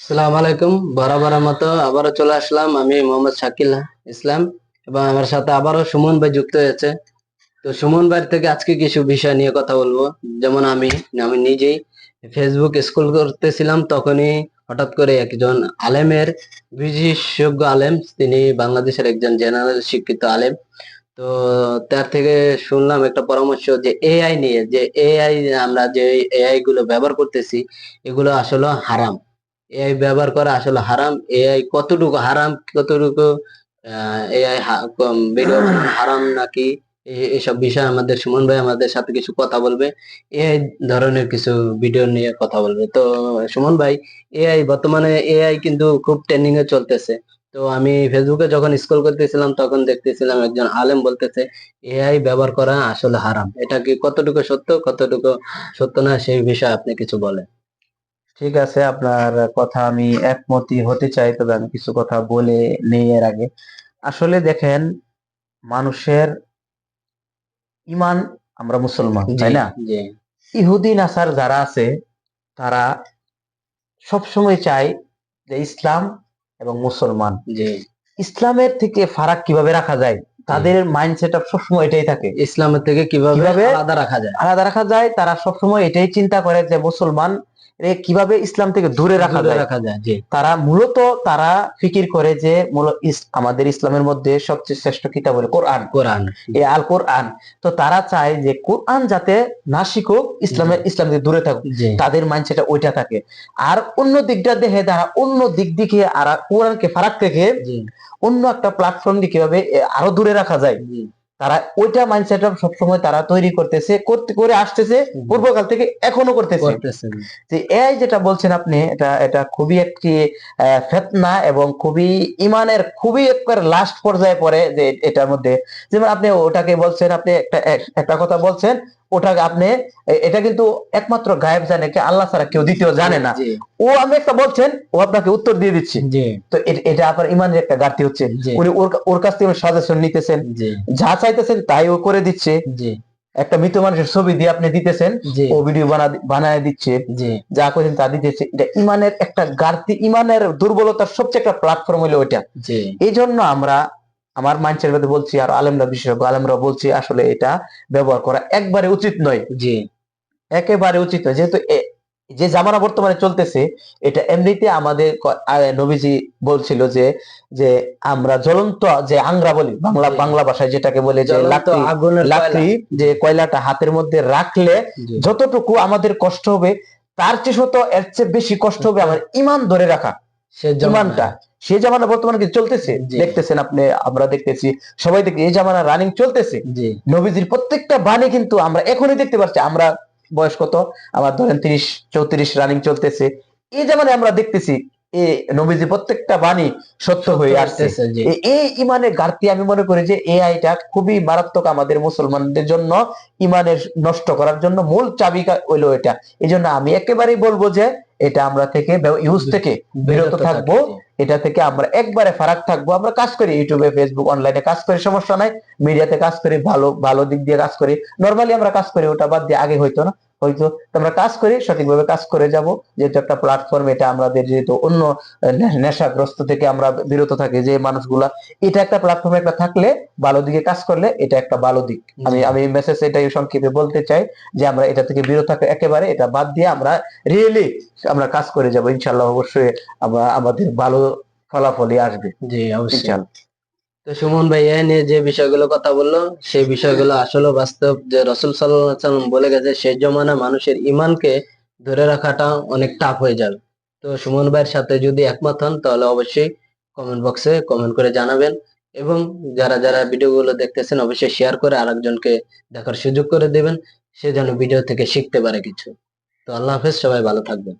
সালাম আলাইকুম। বরাবরের মতো আবারও চলে আসলাম আমি মোহাম্মদ শাকিল ইসলাম এবং আমার সাথে আবারও সুমন ভাই যুক্ত হয়েছে। তো সুমন ভাই থেকে আজকে কিছু বিষয় নিয়ে কথা বলব। যেমন আমি আমি নিজেই ফেসবুক স্কুল করতেছিলাম, তখনই হঠাৎ করে একজন আলেমের বিশেষজ্ঞ আলেম, তিনি বাংলাদেশের একজন জেনারেল শিক্ষিত আলেম, তো তার থেকে শুনলাম একটা পরামর্শ যে এআই নিয়ে, যে এআই আমরা যে এআই গুলো ব্যবহার করতেছি, এগুলো আসলে হারাম। এআই ব্যবহার করা আসলে হারাম এআই কতটুকু হারাম, কতটুকু এআই ভিডিও হারাম নাকি এসব বিষয়ে আমাদের সুমন ভাই আমাদের সাথে কিছু কথা বলবে। এআই ধরনের কিছু ভিডিও নিয়ে কথা বলবে। তো সুমন ভাই এআই বর্তমানে এআই কিন্তু খুব ট্রেন্ডিং এ চলতেছে। তো আমি ফেসবুকে যখন স্ক্রল করতেছিলাম, তখন দেখতেছিলাম একজন আলেম বলতেছে এআই ব্যবহার করা আসলে হারাম। এটা কি কতটুকু সত্য কতটুকু সত্য না, সেই বিষয়ে আপনি কিছু বলেন। ঠিক আছে আপনার কথা আমি একমতই হতে চাই তবে আমি কিছু কথা বলে নেই এর আগে। আসলে দেখেন মানুষের ইমান আমরা মুসলমান তাই না? ইহুদি নাসার যারা আছে তারা সব সময় চায় যে ইসলাম এবং মুসলমান। ইসলামের থেকে ফারাক কীভাবে রাখা যায়? তাদের মাইন্ডসেট আপ সবসময় এটাই থাকে। ইসলামের থেকে কীভাবে আলাদা রাখা যায়? আলাদা রাখা যায়? তারা সবসময় এটাই চিন্তা করে যে মুসলমান কীভাবে ইসলাম থেকে দূরে রাখা যায়? রাখা যায় তারা মূলত তারা ফিকির করে যে মূল আমাদের ইসলামের মধ্যে সবচেয়ে শ্রেষ্ঠ কিতাব হলো কোরআন। কোরআন। এই আল কোরআন তো তারা চায় যে কোরআন যাতে না শিখুক ইসলামের ইসলাম থেকে দূরে থাকুক তাদের মাইন্ডসেট ওইটা থাকে। আর অন্য দিকটা দেখে তারা অন্য দিক দিকে আর কোরআনকে ফারাক থেকে অন্য একটা প্ল্যাটফর্ম দিয়ে কীভাবে আরও দূরে রাখা যায়। তারা ওইটা মাইন্ডসেট সবসময় তারা তৈরি করতেছে করতে করে আসতেছে। পূর্বকাল থেকে এখনও করতেছে। যে এআই যেটা বলছেন আপনি এটা এটা খুবই একটি আহ, ফেতনা এবং খুবই ইমানের খুবই একবার লাস্ট পর্যায়ে পড়ে যে এটার মধ্যে। যেমন আপনি ওটাকে বলছেন আপনি একটা একটা কথা বলছেন ওটাকে আপনি এটা কিন্তু একমাত্র গায়েব জানে কি আল্লাহ ছাড়া কেউ দ্বিতীয় জানে না। ও আমি একটা বলছেন ও আপনাকে উত্তর দিয়ে দিচ্ছি। তো এটা আপনার ইমানের একটা ঘাটতি হচ্ছে। উনি ওর কাছ থেকে সাজেশন নিতেছেন। যা চাইতেছেন তাই ও করে দিচ্ছে। একটা মৃত মানুষের ছবি দিয়ে আপনি দিতেছেন ও ভিডিও বানা বানায় দিচ্ছে। যা করেছেন তা দিতেছে। এটা ইমানের একটা ঘাটতি ইমানের দুর্বলতার সবচেয়ে একটা প্ল্যাটফর্ম হলো ওইটা। এই জন্য আমরা আমার মাইন্ডসেট মধ্যে বলছি আর আলেমরা বিশেষজ্ঞ আলেমরা বলছি আসলে এটা ব্যবহার করা একবারে উচিত নয়। জি। একেবারে উচিত নয়। যেহেতু যে জামানা বর্তমানে চলতেছে এটা এমনিতে আমাদের নবীজি বলছিল যে যে আমরা জ্বলন্ত যে আংরা বলি বাংলা বাংলা ভাষায় যেটাকে বলে যে লাকড়ি যে কয়লাটা হাতের মধ্যে রাখলে যতটুকু আমাদের কষ্ট হবে তার চেয়ে শত এর চেয়ে বেশি কষ্ট হবে আমার ইমান ধরে রাখা। ইমানটা সে জামানা বর্তমানে কি চলতেছে? দেখতেছেন আপনি আমরা দেখতেছি সবাই দেখি এই জামানা রানিং চলতেছে। নবীজির প্রত্যেকটা বাণী কিন্তু আমরা এখনই দেখতে পাচ্ছি আমরা বয়স কত? আমার ধরেন তিরিশ চৌত্রিশ রানিং চলতেছে। এই জামানে আমরা দেখতেছি এ নবীজি প্রত্যেকটা বাণী সত্য হয়ে আসতেছে, এই ইমানের ঘাটতি আমি মনে করি যে এআইটা খুবই মারাত্মক আমাদের মুসলমানদের জন্য ইমানের নষ্ট করার জন্য মূল চাবিকা হইল এটা। এই জন্য আমি একেবারেই বলব যে এটা আমরা থেকে ইউজ থেকে বিরত থাকব। এটা থেকে আমরা একবারে ফারাক থাকব। আমরা কাজ করি ইউটিউবে ফেসবুক অনলাইনে কাজ করি সমস্যা নাই। মিডিয়াতে কাজ করি ভালো ভালো দিক দিয়ে কাজ করি। নর্মালি আমরা কাজ করি ওটা বাদ দিয়ে আগে হইতো না। হয়তো। আমরা কাজ করি সঠিকভাবে কাজ করে যাব। যেহেতু একটা প্ল্যাটফর্ম এটা আমাদের যেহেতু অন্য নেশাগ্রস্ত থেকে আমরা বিরত থাকি যে মানুষগুলা এটা একটা প্ল্যাটফর্ম একটা থাকলে ভালো দিকে কাজ করলে এটা একটা ভালো দিক। আমি। আমি মেসেজ এটাই সংক্ষেপে বলতে চাই যে আমরা এটা থেকে বিরত থাকা একেবারে এটা বাদ দিয়ে আমরা রিয়েলি আমরা কাজ করে যাব। ইনশাল্লাহ অবশ্যই আমরা আমাদের ভালো ফলাফলই আসবে। জি অবশ্যই। তো সুমন ভাই, এ নিয়ে যে বিষয়গুলো কথা বলল, সেই বিষয়গুলো আসলে বাস্তব। যে রসুল সাল্লাম বলে গেছে সেই জমানা মানুষের ইমানকে ধরে রাখাটা অনেক টাফ হয়ে যাবে। তো সুমন ভাইয়ের সাথে যদি একমত হন, তাহলে অবশ্যই কমেন্ট বক্সে কমেন্ট করে জানাবেন। এবং যারা যারা ভিডিওগুলো দেখতেছেন, অবশ্যই শেয়ার করে আরেকজনকে দেখার সুযোগ করে দেবেন। সে যেন ভিডিও থেকে শিখতে পারে কিছু। তো আল্লাহ হাফেজ, সবাই ভালো থাকবেন।